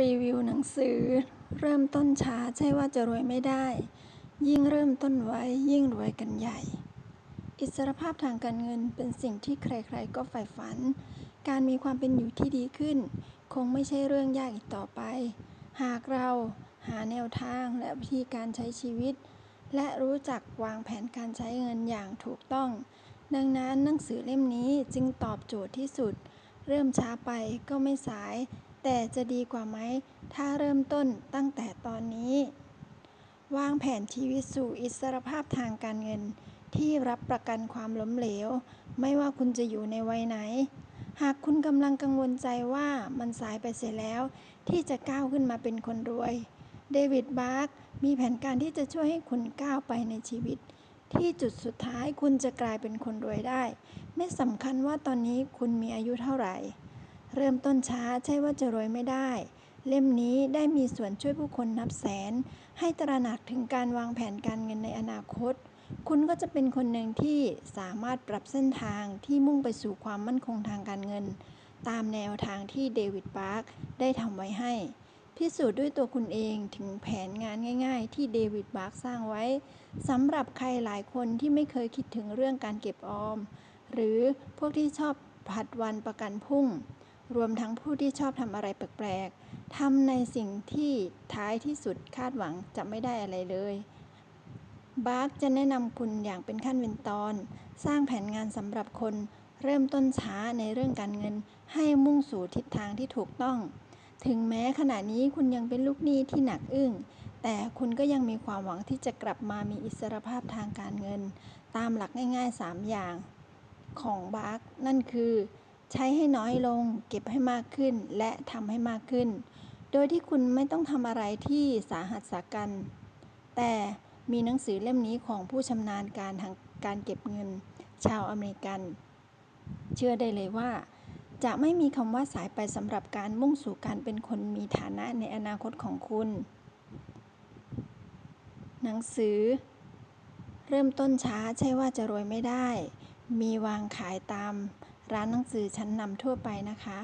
รีวิวหนังสือ เริ่มต้นช้าใช่ว่าจะรวยไม่ได้ ยิ่งเริ่มต้นไว้ยิ่งรวยกันใหญ่ อิสรภาพทางการเงินเป็นสิ่งที่ใครๆก็ใฝ่ฝัน การมีความเป็นอยู่ที่ดีขึ้น คงไม่ใช่เรื่องยากอีกต่อไป หากเราหาแนวทางและวิธีการใช้ชีวิต และรู้จักวางแผนการใช้เงินอย่างถูกต้อง ดังนั้นหนังสือเล่มนี้จึงตอบโจทย์ที่สุด เริ่มช้าไปก็ไม่สาย แต่จะดีกว่าไหม ถ้าเริ่มต้นตั้งแต่ตอนนี้ วางแผนชีวิตสู่อิสรภาพทางการเงิน ที่รับประกันความล้มเหลว ไม่ว่าคุณจะอยู่ในวัยไหน หากคุณกำลังกังวลใจว่ามันสายไปเสียแล้ว ที่จะก้าวขึ้นมาเป็นคนรวย เดวิดบาร์กมีแผนการที่จะช่วยให้คุณก้าวไปในชีวิต ที่จุดสุดท้ายคุณจะกลายเป็นคนรวยได้ ไม่สำคัญว่าตอนนี้คุณมีอายุเท่าไหร่ เริ่มต้นช้าใช่ว่าจะรวยไม่ได้ เล่มนี้ได้มีส่วนช่วยผู้คนนับแสน ให้ตระหนักถึงการวางแผนการเงินในอนาคต คุณก็จะเป็นคนหนึ่งที่สามารถปรับเส้นทางที่มุ่งไปสู่ความมั่นคงทางการเงิน ตามแนวทางที่เดวิดบาร์กได้ทำไว้ให้ พิสูจน์ด้วยตัวคุณเองถึงแผนงานง่าย ๆ ที่เดวิดบาร์กสร้างไว้สำหรับใครหลายคนที่ไม่เคยคิดถึงเรื่องการเก็บออม หรือพวกที่ชอบผัดวันประกันพรุ่ง รวมทั้งผู้ที่ชอบทำอะไรแปลกๆทำในสิ่งที่ท้ายที่สุดคาดหวังจะไม่ได้อะไรเลยบาร์กจะแนะนำคุณอย่างเป็นขั้นเป็นตอน สร้างแผนงานสำหรับคน เริ่มต้นช้าในเรื่องการเงิน ให้มุ่งสู่ทิศทางที่ถูกต้อง ถึงแม้ขณะนี้คุณยังเป็นลูกหนี้ที่หนักอึ้ง แต่คุณก็ยังมีความหวังที่จะกลับมามีอิสรภาพทางการเงิน ตามหลักง่ายๆ 3 อย่าง ของบาร์กนั่นคือ ใช้ให้น้อยลง เก็บให้มากขึ้น และทำให้มากขึ้น โดยที่คุณไม่ต้องทำอะไรที่สาหัสสากัน แต่มีหนังสือเล่มนี้ของผู้ชำนาญการทางการเก็บเงิน ชาวอเมริกัน เชื่อได้เลยว่า จะไม่มีคำว่าสายไปสำหรับการมุ่งสู่การเป็นคนมีฐานะในอนาคตของคุณ หนังสือ เริ่มต้นช้าใช่ว่าจะรวยไม่ได้ มีวางขายตาม ร้านหนังสือชั้นนำทั่วไปนะคะ